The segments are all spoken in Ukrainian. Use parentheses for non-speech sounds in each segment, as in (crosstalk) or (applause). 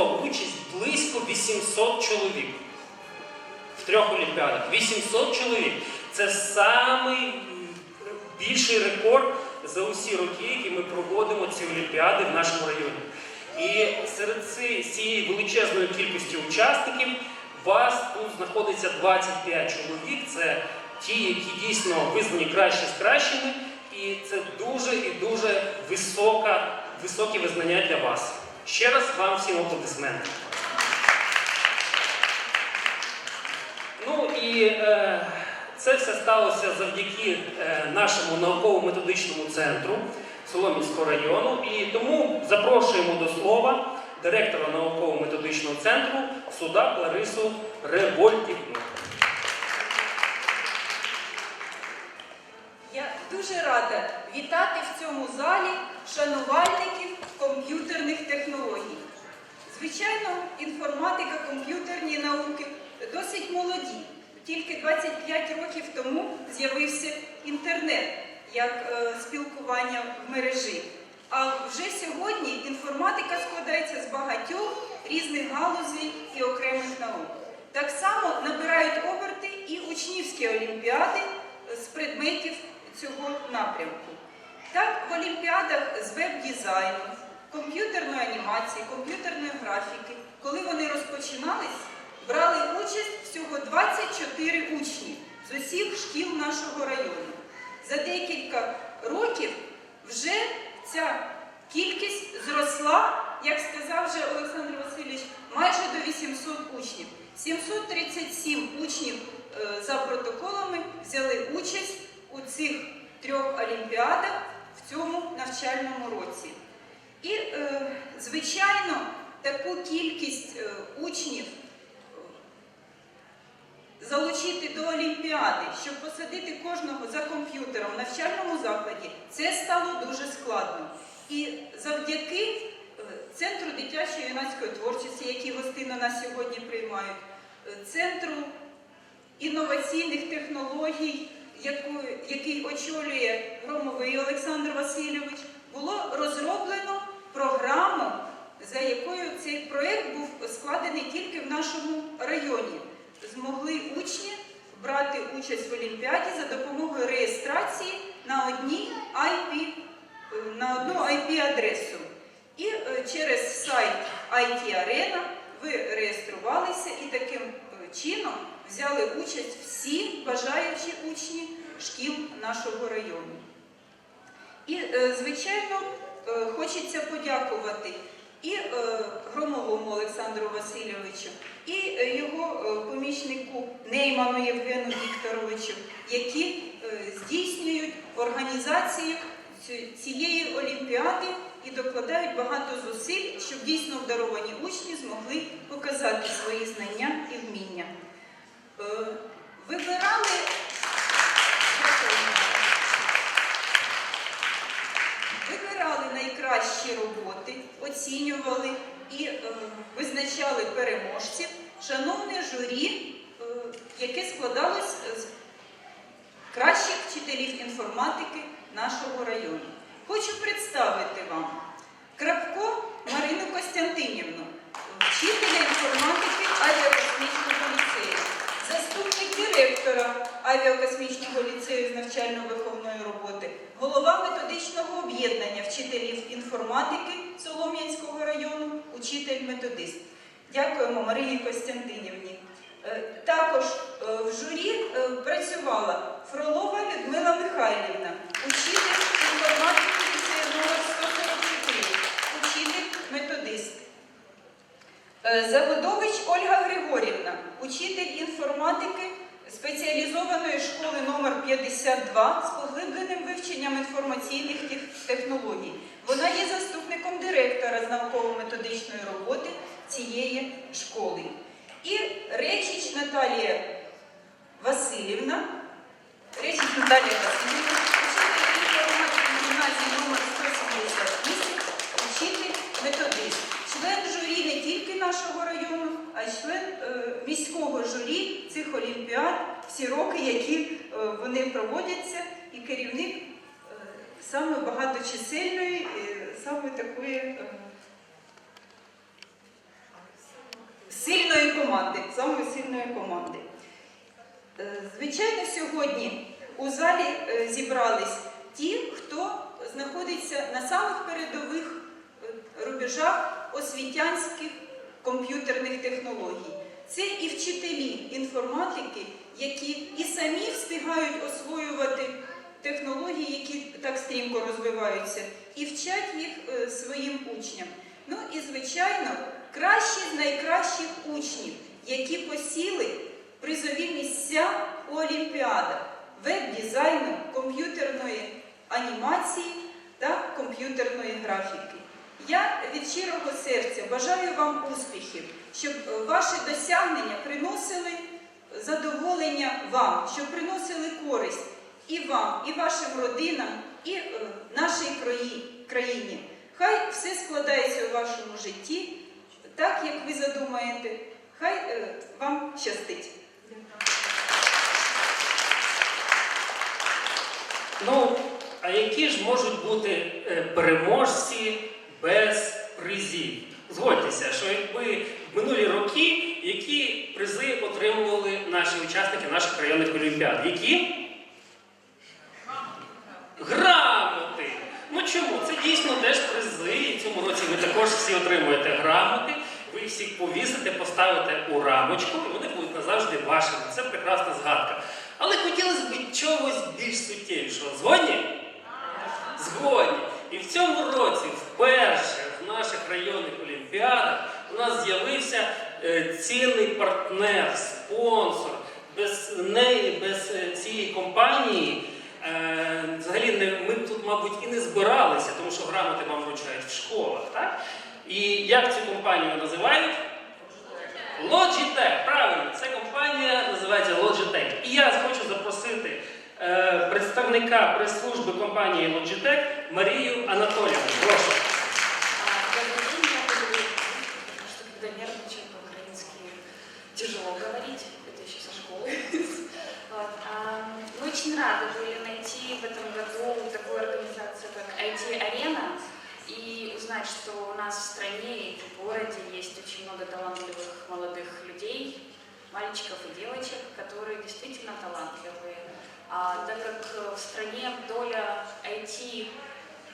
взяло участь близько 800 чоловік. В трьох олімпіадах. 800 чоловік. Це самий більший рекорд за усі роки, які ми проводимо ці олімпіади в нашому районі. І серед цієї величезної кількості учасників вас тут знаходиться 25 чоловік. Це ті, які дійсно визнані кращі з кращими, і це дуже і дуже висока, високе визнання для вас. Ще раз вам всім аплодисменти. Ну і е, це все сталося завдяки е, нашому науково-методичному центру Соломінського району. І тому запрошуємо до слова директора науково-методичного центру Судак Ларису Револьтівну. Я дуже рада вітати в цьому залі шанувальників комп'ютерних технологій. Звичайно, інформатика, комп'ютерні науки досить молоді. Тільки 25 років тому з'явився інтернет як е, спілкування в мережі. А вже сьогодні інформатика складається з багатьох різних галузей і окремих наук. Так само набирають оберти і учнівські олімпіади з предметів цього напрямку. Так, в олімпіадах з веб-дизайну, комп'ютерної анімації, комп'ютерної графіки, коли вони розпочинались, брали участь всього 24 учні з усіх шкіл нашого району. За декілька років вже ця кількість зросла, як сказав вже Олександр Васильович, майже до 800 учнів. 737 учнів е, за протоколами взяли участь у цих трьох олімпіадах в цьому навчальному році. І, е, звичайно, таку кількість е, учнів залучити до Олімпіади, щоб посадити кожного за комп'ютером в навчальному закладі, це стало дуже складно. І завдяки е, Центру дитячої юнацької творчості, які гостинно нас сьогодні приймають, е, Центру інноваційних технологій, який очолює Громовий Олександр Васильович, було розроблено програму, за якою цей проєкт був складений тільки в нашому районі. Змогли учні брати участь в Олімпіаді за допомогою реєстрації на IP, на одну IP-адресу. І е, через сайт IT Arena ви реєструвалися і таким е, чином взяли участь всі бажаючі учні шкіл нашого району. І, е, звичайно, хочеться подякувати і е, Громовому Олександру Васильовичу, і е, його е, помічнику Нейману Євгену Вікторовичу, які е, здійснюють організацію цієї олімпіади і докладають багато зусиль, щоб дійсно обдаровані учні змогли показати свої знання і вміння. Е, Вибирали. Дякую. Вибирали найкращі роботи, оцінювали і е, визначали переможців. Шановне журі, е, яке складалось з кращих вчителів інформатики нашого району. Хочу представити вам Крапко Марину Костянтинівну, вчителя інформатики авіакосмічного ліцею, директора авіакосмічного ліцею з навчально-виховної роботи, голова методичного об'єднання вчителів інформатики Солом'янського району, учитель-методист. Дякуємо Марині Костянтинівні. Е, Також е, в журі е, працювала Фролова Людмила Михайлівна, учитель інформатики ліцею номер 144, учитель-методист. Заводович Ольга Григорівна, учитель інформатики спеціалізованої школи номер 52 з поглибленим вивченням інформаційних технологій. Вона є заступником директора з науково-методичної роботи цієї школи. І Речіч Наталія Васильівна. Речіч Наталія Васильівна, вчитель гімназії номер 178, вчитель методист, член журі не тільки нашого району, а й член е, міського журі цих олімпіад всі роки, які е, вони проводяться, і керівник е, саме багаточисельної, саме такої. сильної команди, самої сильної команди. Звичайно, сьогодні у залі зібрались ті, хто знаходиться на самих передових рубежах освітянських комп'ютерних технологій. Це і вчителі інформатики, які і самі встигають освоювати технології, які так стрімко розвиваються, і вчать їх е, своїм учням. Ну і звичайно, кращі з найкращих учнів, які посіли призові місця у олімпіадах веб-дизайну, комп'ютерної анімації та комп'ютерної графіки. Я від щирого серця бажаю вам успіхів, щоб е, ваші досягнення приносили задоволення вам, щоб приносили користь і вам, і вашим родинам, і е, нашій країні. Хай все складається у вашому житті так, як ви задумаєте. Хай е, вам щастить. Ну, а які ж можуть бути переможці без призів? Згодьтеся, що якби в минулі роки які призи отримували наші учасники наших районних олімпіад? Які? Грамоти! Ну чому? Це дійсно теж призи. І в цьому році ви також всі отримуєте грамоти. Ви їх всіх повісите, поставите у рамочку, і вони будуть назавжди вашими. Це прекрасна згадка. Але хотілося б чогось більш суттєвішого. Згодні? Згодні. І в цьому році вперше в наших районних олімпіадах у нас з'явився е, цілий партнер, спонсор. Без неї, без е, цієї компанії, е, взагалі ми тут, мабуть, і не збиралися, тому що грамоти вам вручають в школах. Так? І як цю компанію називають? Logitech, правильно, це компанія називається Logitech. І я хочу запросити представника прес-служби компанії Logitech Марію Анатоліївну. Прошу. А, Добрый день, я буду, потому что когда нервничаю по-украински тяжело говорить, это еще со школы. Вот, а, Мы очень рады были найти в этом году такую организацию, как IT-арена, и узнать, что у нас в стране и в городе есть очень много талантливых молодых людей, мальчиков и девочек, которые действительно талантливые. А так как э, в стране доля IT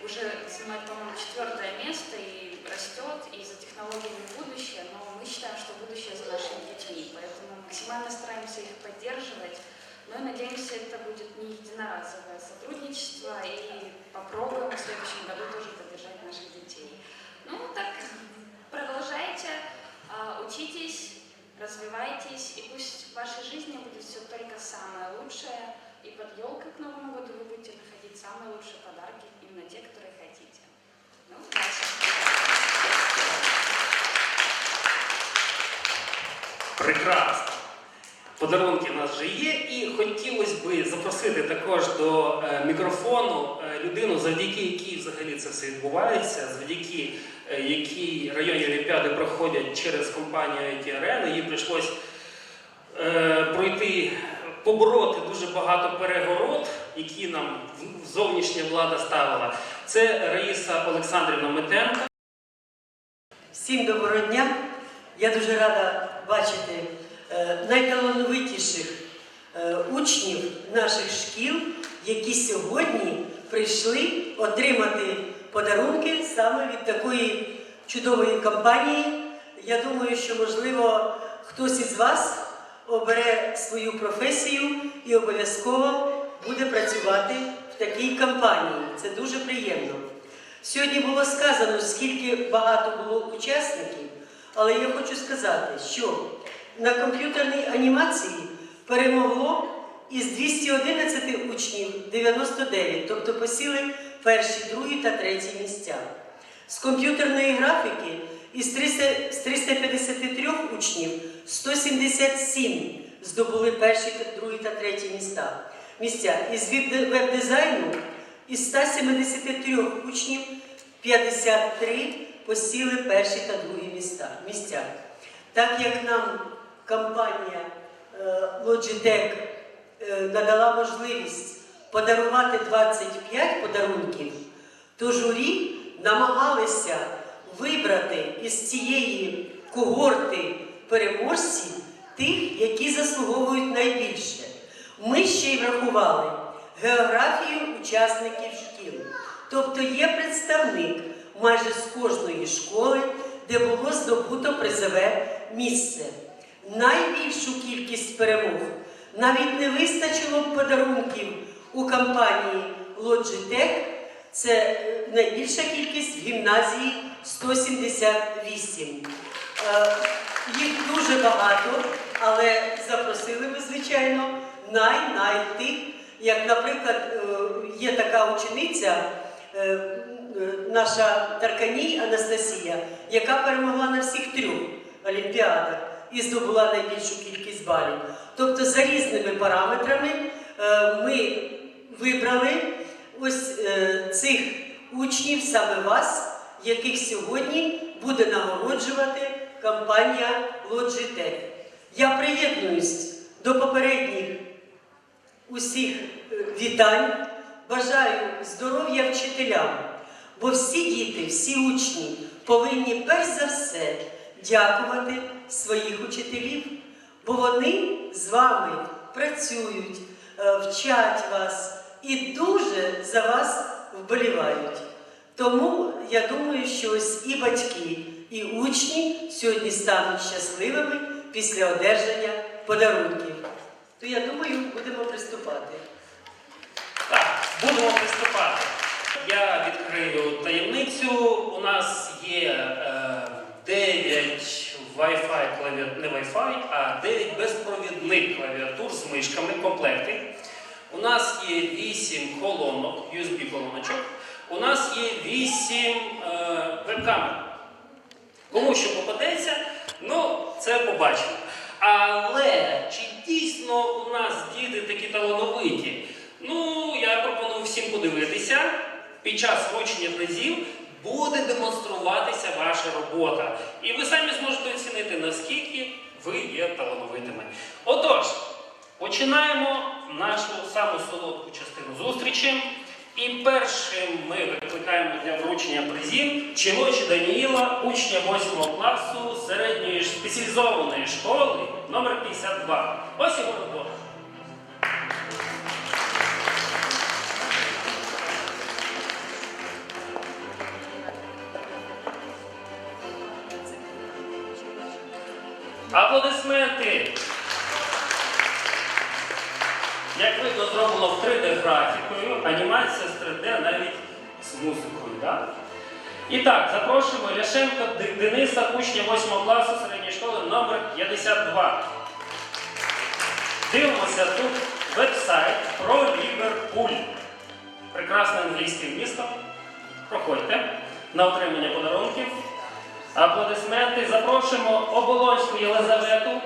уже занимает, по-моему, четвертое место и растет, и за технологиями будущее, но мы считаем, что будущее за нашими детьми, поэтому максимально стараемся их поддерживать, но и надеемся, это будет не единоразовое сотрудничество, и попробуем в следующем году тоже поддержать наших детей. Ну, так, продолжайте, а, учитесь, развивайтесь, и пусть в вашей жизни будет все только самое лучшее, и под елкой к Новому году вы будете находить самые лучшие подарки, именно те, которые хотите. Ну, удачи! Прекрасно. Подарунки в нас вже є, і хотілося б запросити також до е, мікрофону е, людину, завдяки якій взагалі це все відбувається, завдяки е, якій районні олімпіади проходять через компанію IT Arena. Їй прийшлось е, пройти, побороти дуже багато перегород, які нам зовнішня влада ставила. Це Раїса Олександрівна Метенко. Всім доброго дня. Я дуже рада бачити е, найталановитіших е, учнів наших шкіл, які сьогодні прийшли отримати подарунки саме від такої чудової компанії. Я думаю, що можливо хтось із вас обере свою професію і обов'язково буде працювати в такій компанії. Це дуже приємно. Сьогодні було сказано, скільки багато було учасників, але я хочу сказати, що на комп'ютерній анімації перемогло із 211 учнів 99, тобто посіли перші, другі та треті місця. З комп'ютерної графіки Із 300 з 353 учнів 177 здобули перші, другі та треті міста. місця. Із веб- веб-дизайну із 173 учнів 53 посіли перші та другі міста, місця. Так як нам компанія е, Logitech е, надала можливість подарувати 25 подарунків, то журі намагалися вибрати із цієї когорти переможців тих, які заслуговують найбільше. Ми ще й врахували географію учасників шкіл. Тобто є представник майже з кожної школи, де було здобуто призове місце. Найбільшу кількість перемог навіть не вистачило подарунків у компанії Logitech. Це найбільша кількість в гімназії 178. Е, Їх дуже багато, але запросили ми, звичайно, най-най тих, як, наприклад, е, є така учениця, е, наша Тарканій Анастасія, яка перемогла на всіх трьох олімпіадах і здобула найбільшу кількість балів. Тобто за різними параметрами ми вибрали ось цих учнів, саме вас, яких сьогодні буде нагороджувати компанія Logitech. Я приєднуюсь до попередніх усіх е, вітань. Бажаю здоров'я вчителям, бо всі діти, всі учні повинні перш за все дякувати своїх учителів, бо вони з вами працюють, е, вчать вас і дуже за вас вболівають. Тому я думаю, що ось і батьки, і учні сьогодні стануть щасливими після одержання подарунків. То я думаю, будемо приступати. Так, будемо приступати. Я відкрию таємницю. У нас є е, 9 Wi-Fi клавіатур, не Wi-Fi, а 9 безпровідних клавіатур з мишками комплекти. У нас є 8 колонок, USB колоночок. У нас є 8 е, веб-камер. Кому що попадеться, ну це побачимо. Але чи дійсно у нас діти такі талановиті? Ну, я пропоную всім подивитися. Під час вручення призів буде демонструватися ваша робота. І ви самі зможете оцінити, наскільки ви є талановитими. Отож, починаємо нашу саму солодку частину зустрічі. І першим ми викликаємо для вручення призів Чилочі Даніїла, учня 8 класу середньої спеціалізованої школи номер 52. Ось його робота. Аплодисменти! Як видно, зроблено в 3D графікою, анімація з 3D навіть з музикою. Да? І так, запрошуємо Ляшенко Дениса, учня 8 класу середньої школи номер 52. Дивимося тут веб-сайт про Ліверпуль. Прекрасне англійське місто. Проходьте на отримання подарунків. Аплодисменти. Запрошуємо Оболонську Єлизавету,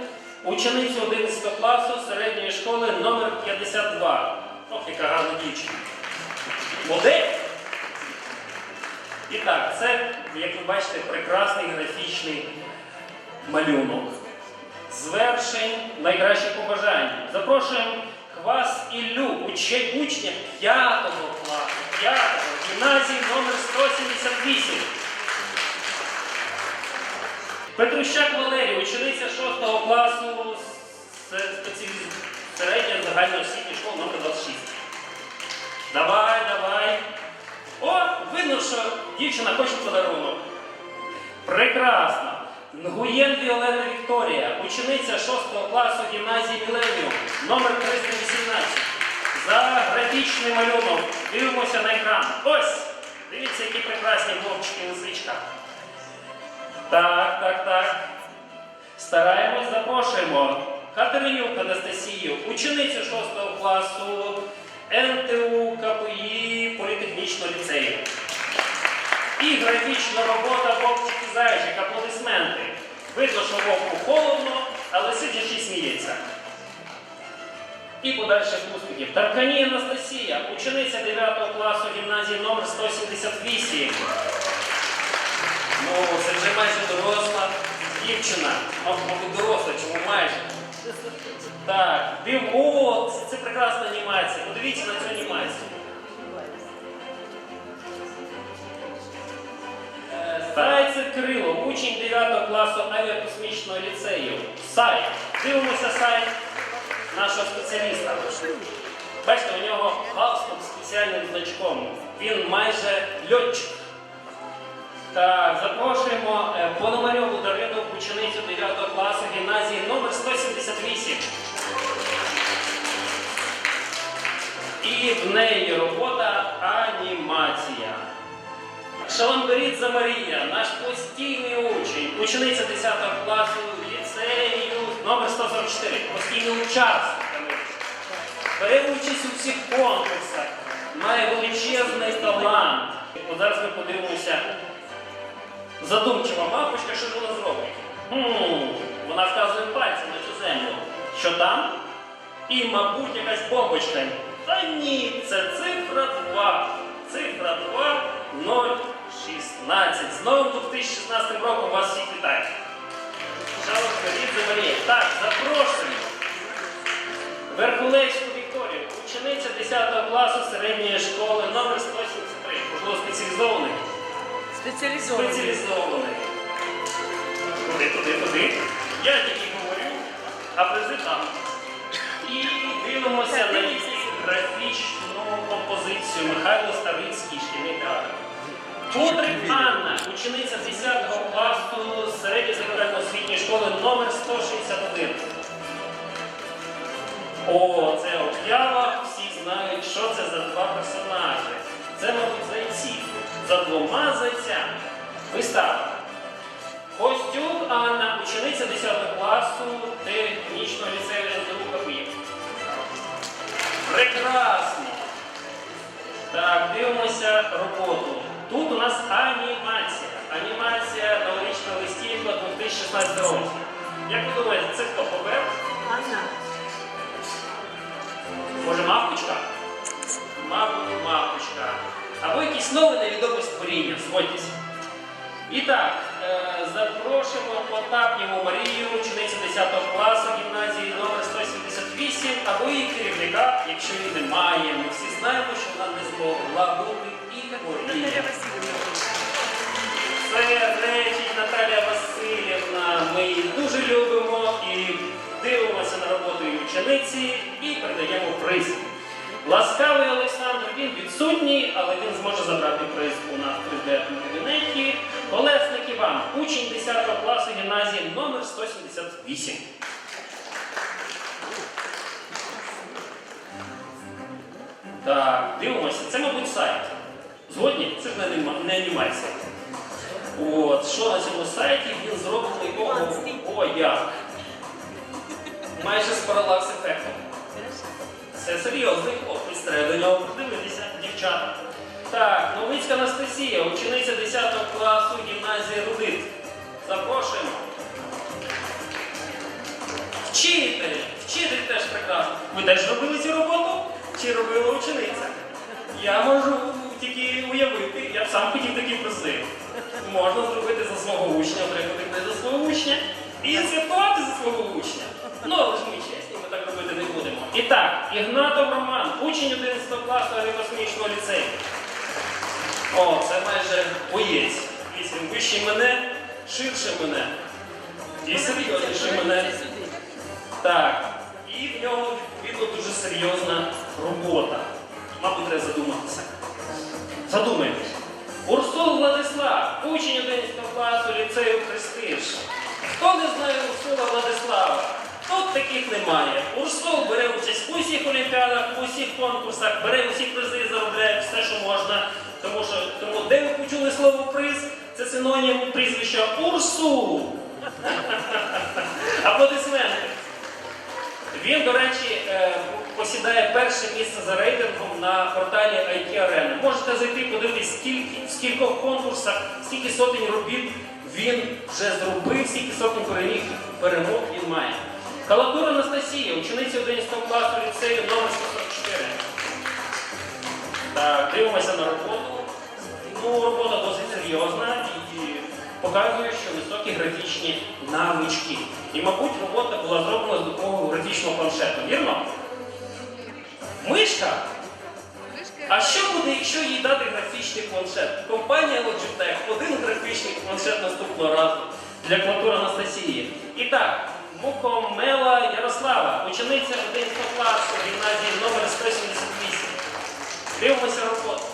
ученицю 11 класу середньої школи номер 52. Ох, яка гарна дівчина. Модель. І так, це, як ви бачите, прекрасний графічний малюнок. Звершень найкращих побажань. Запрошуємо Квас Іллю, учня 5 класу, 5 гімназії номер 178. Петрущак Валерій, учениця 6 класу з спеціаліз... середня загальноосвітньої школи номер 26. Давай, давай. О, видно, що дівчина хоче подарунок. Прекрасно. Нгуєн Віолена Вікторія, учениця 6 класу гімназії Міленіум, номер 318. За графічний малюнок. Дивимося на екран. Ось! Дивіться, які прекрасні вовчики лисичка. Так, так, так. Стараємось, запрошуємо Катеринюк Анастасію, ученицю 6 класу НТУ КПІ Політехнічного ліцею. І графічна робота Вовчик і Зайчик. Аплодисменти. Видно, що вовку холодно, але сидячи сміється. І подальших успіхів. Таркані Анастасія, учениця 9 класу гімназії номер 178. Ну, це вже майже доросла дівчина. Маб- Мабуть, доросла, чому майже. Так, див, о, це, прекрасна анімація. Подивіться на цю анімацію. Е, Зайцев Кирило, учень 9 класу авіакосмічного ліцею. Сайт. Дивимося сайт нашого спеціаліста. Бачите, у нього галстук спеціальним значком. Він майже льотчик. Так, запрошуємо е, Пономарьову Дарину, ученицю 9 класу гімназії номер 178. І в неї робота анімація. Шаламберідзе Марія, наш постійний учень, учениця 10 класу ліцею номер 144, постійний учасник. Бере участь у всіх конкурсах, має величезний талант. От зараз ми подивимося. Задумчива мавпочка, що ж вона зробить? Хм, вона вказує пальцем на цю землю. Що там? І, мабуть, якась бомбочка. Та ні, це цифра 2. Цифра 2, 0, 16. З новим 2016 роком вас всіх вітаю. Так, запрошую. Верхулейську Вікторію, учениця 10 класу середньої школи номер 173. Можливо, спеціалізований. Спеціалізований. Спеціалізований. Туди, туди, туди. Я тільки говорю, а призи там. І дивимося на графічну композицію Михайло Ставицький, шкільний театр. Кудрик Анна, учениця 10 класу середньої загальноосвітньої школи номер 161. О, це об'ява, всі знають, що це за два персонажі. Це, мабуть. За двома зайцями. Вистава. Костюк Анна, учениця 10 класу технічного ліцею НТУ Київ. Прекрасно! Так, дивимося роботу. Тут у нас анімація. Анімація новорічна листівка 2016 року. Як ви думаєте, це хто побив? Анна. Може, мавпочка? Мабуть, мавпочка. Або якісь нове невідоме створіння. Згодьтесь. І так, е, запрошуємо Потапнєву Марію, ученицю 10 класу гімназії номер 178, або її керівника, якщо її немає. Ми всі знаємо, що вона не змогла бути і хворіє. Це речить Наталія Васильівна. Ми її дуже любимо і дивимося на роботу її учениці і передаємо приз. Ласкавий Олександр, він відсутній, але він зможе забрати приз у нас в 3D кабінеті. Колесник Іван, учень 10 класу гімназії номер 178. Так, дивимося. Це, мабуть, сайт. Згодні? Це ж не аніма- не анімація. От, що на цьому сайті він зроблений о, о, як? Майже з паралакс ефектом. Це серйозний хлопець, треба до подивитися, дівчата. Так, Новицька Анастасія, учениця 10 класу гімназії Рудит. Запрошуємо. Вчитель! Вчитель теж прекрасно. Ви теж робили цю роботу? Чи робила учениця? Я можу тільки уявити, я б сам хотів такий просив. Можна зробити за свого учня, отримати не за свого учня і святкувати за свого учня. Ну, але ж ми чесні, ми так робити не будемо. І так, Ігнатов Роман, учень 11 класу авіакосмічного ліцею. О, це майже боєць. Вісім вищий мене, ширше мене. І серйозніший мене. Так. І в нього відповідно дуже серйозна робота. Мабуть, треба задуматися. Задумайтесь. Урсул Владислав, учень 11 класу ліцею Престиж. Хто не знає Урсула Владислава? Тут таких немає. Урсул бере участь у всіх олімпіадах, у всіх конкурсах, бере усі призи, заробляє все, що можна. Тому що тому де ви почули слово приз, це синонім прізвища Урсул. (laughs) Аплодисменти. Він, до речі, е, посідає перше місце за рейтингом на порталі IT Arena. Можете зайти подивитись, скільки, в скількох конкурсах, скільки сотень робіт Він вже зробив стільки сотень перемог він має. Калатур Анастасія, учениця 11 класу ліцею номер 144. Так, дивимося на роботу. Ну, робота досить серйозна і показує, що високі графічні навички. І, мабуть, робота була зроблена з допомогою графічного планшету, вірно? Мишка? А що буде, якщо їй дати графічний планшет? Компанія Logitech, один графічний планшет наступного разу для клавіатури Анастасії. І так, Мукомела Ярослава, учениця 11 класу гімназії номер 178. Дивимося роботу.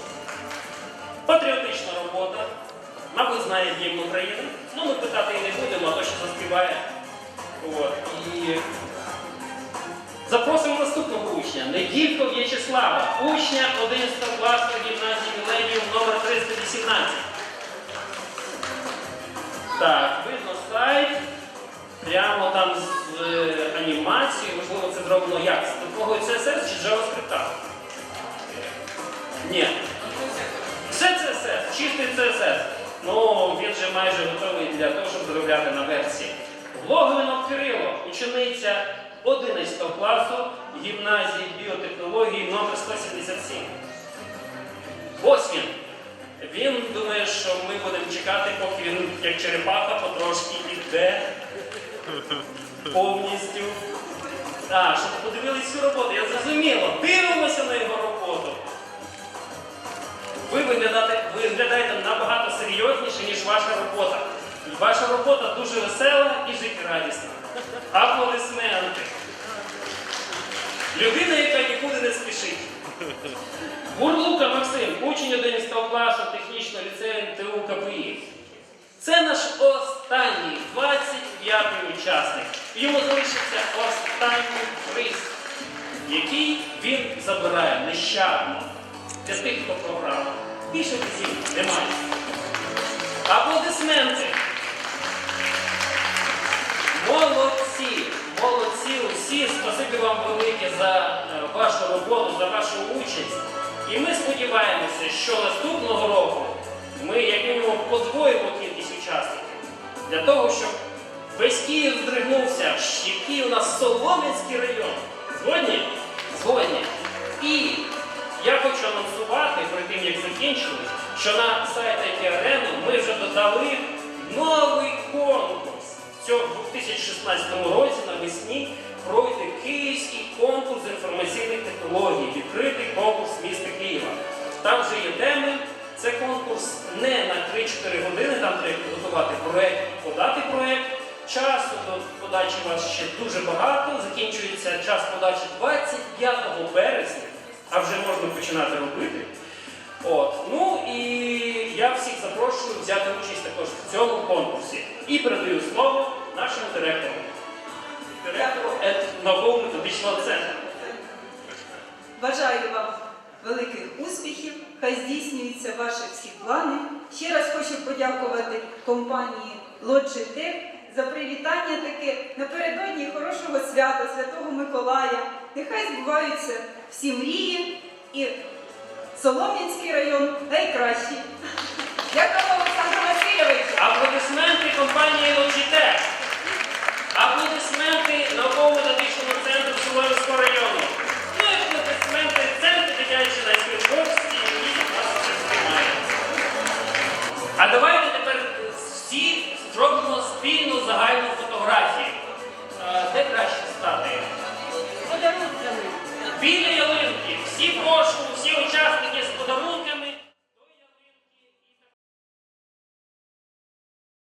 Патріотична робота. Мабуть, знає гімн України. Ну, ми питати її не будемо, а то що заспіває. От. І Запросимо наступного учня, Неділько В'ячеслава, учня 11 класу гімназії Міленіум номер 318. Так, видно сайт. Прямо там з е, анімацією, можливо, це зроблено як? З допомогою CSS чи JavaScript? Ні. Все CSS, чистий CSS. Ну, він же майже готовий для того, щоб заробляти на версії. Логвинов Кирило, учениця 11 класу гімназії біотехнології номер 177. Ось він. Він думає, що ми будемо чекати, поки він, як черепаха, потрошки йде повністю. А, щоб подивились цю роботу, я зрозуміло. Дивимося на його роботу. Ви виглядаєте, виглядаєте набагато серйозніше, ніж ваша робота. Ваша робота дуже весела і життєрадісна. Аплодисменти. Людина, яка нікуди не спішить. Бурлука Максим, учень 11 класу технічного ліцею НТУ КПІ. Це наш останній 25-й учасник. Йому залишиться останній приз, який він забирає нещадно для тих, хто програв. Більше призів немає. Аплодисменти. Молодці! Молодці усі! Спасибі вам велике за е, вашу роботу, за вашу участь. І ми сподіваємося, що наступного року ми як мінімум подвоїмо кількість учасників для того, щоб весь Київ здригнувся, який у нас Солом'янський район. Згодні? Згодні. І я хочу анонсувати перед тим, як закінчили, що на сайт IT Arena ми вже додали новий конкурс. Цього в 2016 році навесні пройде Київський конкурс інформаційних технологій, відкритий конкурс міста Києва. Там вже є теми. Це конкурс не на 3-4 години, там треба підготувати проєкт, подати проєкт. Часу до подачі у вас ще дуже багато. Закінчується час подачі 25 березня, а вже можна починати робити. От. Ну і я всіх запрошую взяти участь також в цьому конкурсі. І передаю слово нашому директору. Директору науково-методичного центру. Бажаю вам великих успіхів, хай здійснюються ваші всі плани. Ще раз хочу подякувати компанії Logitech за привітання таке напередодні хорошого свята, Святого Миколая. Нехай збуваються всі мрії і Солом'янський район найкращий. Дякую, Олександр Васильович. Аплодисменти компанії Logitech. Аплодисменти науково-методичному центру Солом'янського району. Ну і аплодисменти центру дитячої нас все сприймає. А давайте фотографію. Е, Де краще стати? Подарунками. Біля ялинки. Всі прошу,